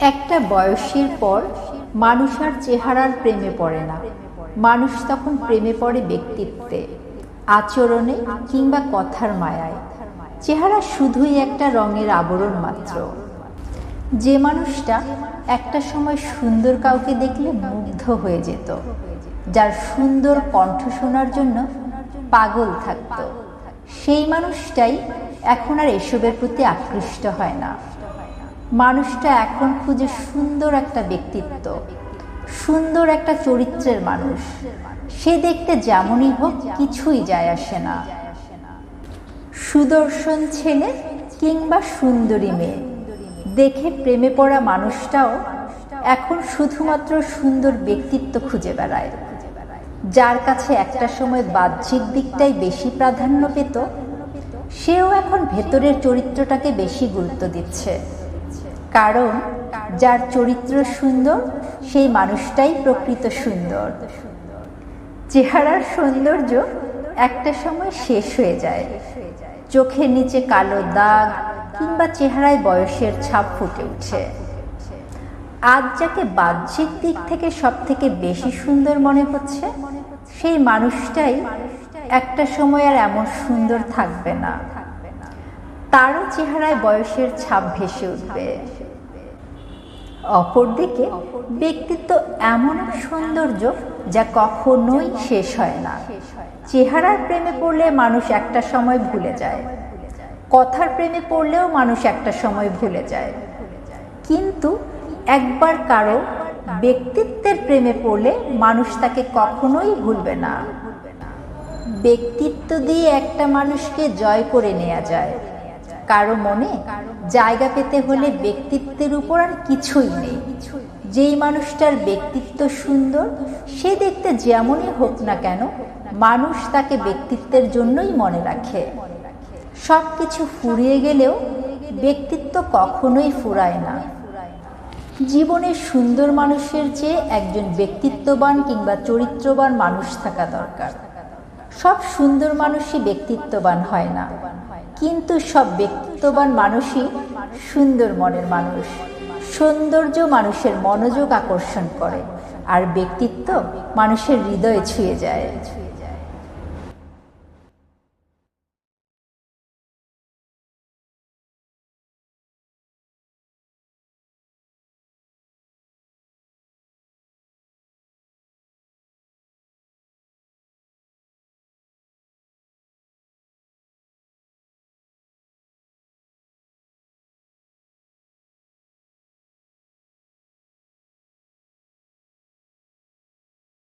একটা বয়সের পর মানুষ আর চেহারার প্রেমে পড়ে না। মানুষ তখন প্রেমে পড়ে ব্যক্তিত্বে, আচরণে কিংবা কথার মায়ায়। চেহারা শুধুই একটা রঙের আবরণ মাত্র। যে মানুষটা একটা সময় সুন্দর কাউকে দেখলে মুগ্ধ হয়ে যেত, যার সুন্দর কণ্ঠ শোনার জন্য পাগল থাকতো। সেই মানুষটাই এখন আর এসবের প্রতি আকৃষ্ট হয় না। মানুষটা এখন খুঁজে সুন্দর একটা ব্যক্তিত্ব, সুন্দর একটা চরিত্রের মানুষ। সে দেখতে যেমনই হোক, কিছুই যায় আসে না। সুদর্শন ছেলে কিংবা সুন্দরী মেয়ে। দেখে প্রেমে পড়া মানুষটাও এখন শুধুমাত্র সুন্দর ব্যক্তিত্ব খুঁজে বেড়ায়। যার কাছে একটা সময় বাহ্যিক দিকটাই বেশি প্রাধান্য পেত, সেও এখন ভেতরের চরিত্রটাকে বেশি গুরুত্ব দিচ্ছে। কারণ যার চরিত্র সুন্দর, সেই মানুষটাই প্রকৃত সুন্দর। চেহারার সৌন্দর্য একটা সময় শেষ হয়ে যায়। চোখের নিচে কালো দাগ কিংবা চেহারায় বয়সের ছাপ ফুটে উঠে। আজ যাকে বাহ্যিক দিক থেকে সব থেকে বেশি সুন্দর মনে হচ্ছে, সেই মানুষটাই একটা সময় আর এমন সুন্দর থাকবে না। তারও চেহারায় বয়সের ছাপ ভেসে উঠবে। অপরদিকে ব্যক্তিত্ব এমন এক সৌন্দর্য যা কখনোই শেষ হয় না। চেহারার প্রেমে পড়লে মানুষ একটা সময় ভুলে যায়। কথার প্রেমে পড়লেও মানুষ একটা সময় ভুলে যায়। কিন্তু একবার কারও ব্যক্তিত্বের প্রেমে পড়লে মানুষ তাকে কখনোই ভুলবে না। ব্যক্তিত্ব দিয়ে একটা মানুষকে জয় করে নেওয়া যায়। কারও মনে জায়গা পেতে হলে ব্যক্তিত্বের উপর আর কিছুই নেই। যেই মানুষটার ব্যক্তিত্ব সুন্দর, সে দেখতে যেমনই হোক না কেন, মানুষ তাকে ব্যক্তিত্বের জন্যই মনে রাখে। সব কিছু ফুরিয়ে গেলেও ব্যক্তিত্ব কখনোই ফুরায় না। জীবনে সুন্দর মানুষের চেয়ে একজন ব্যক্তিত্ববান কিংবা চরিত্রবান মানুষ থাকা দরকার। সব সুন্দর মানুষই ব্যক্তিত্ববান হয় না। কিন্তু সব ব্যক্তিত্ববান মানুষই সুন্দর মনের মানুষ। সৌন্দর্য মানুষের মনোযোগ আকর্ষণ করে, আর ব্যক্তিত্ব মানুষের হৃদয়ে ছুঁয়ে যায়।